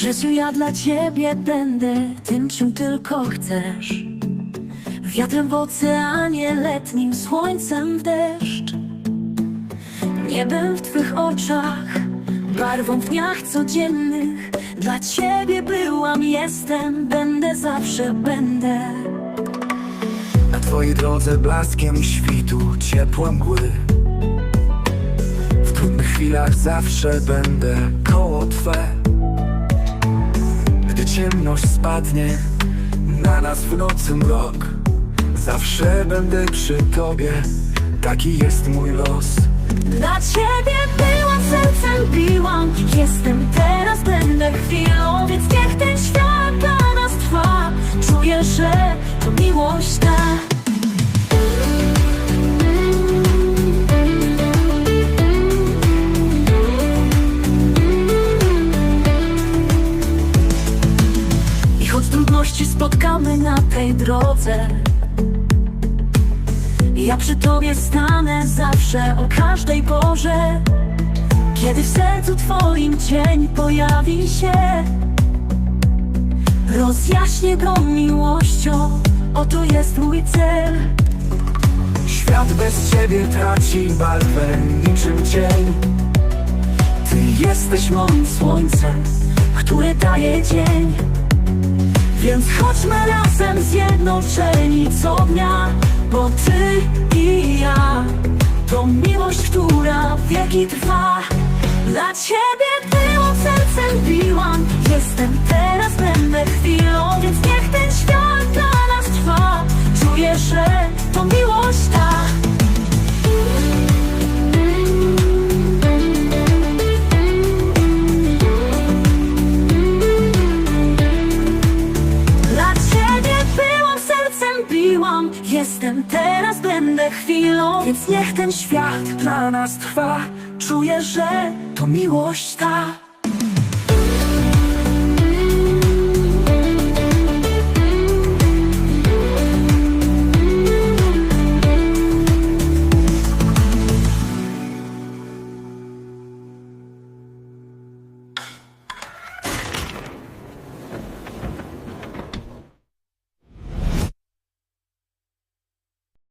życiu ja dla ciebie będę tym, czym tylko chcesz. Wiatrem w oceanie, letnim słońcem w deszcz. Niebem w twych oczach, barwą w dniach codziennych. Dla ciebie byłam, jestem, będę, zawsze będę. Na twojej drodze blaskiem świtu ciepłe mgły W trudnych chwilach zawsze będę koło twe ciemność spadnie na nas w nocy mrok. Zawsze będę przy tobie, taki jest mój los. Dla ciebie byłam, sercem biłam Jestem teraz, będę chwilą Więc niech ten świat dla nas trwa. Czuję, że to miłość ta trudności spotkamy na tej drodze. Ja przy tobie stanę zawsze o każdej porze. Kiedy w sercu twoim cień pojawi się Rozjaśnię go miłością. Oto jest mój cel. Świat bez ciebie traci barwę niczym cień. Ty jesteś moim słońcem Które daje dzień Więc chodźmy razem zjednoczeni co dnia Bo ty i ja To miłość, która wieki trwa. Dla ciebie byłam, sercem biłam Jestem teraz, będę chwilą Więc niech ten świat dla nas trwa. Czuję, że Jestem teraz, będę chwilą. Więc niech ten świat dla nas trwa. Czuję, że to miłość ta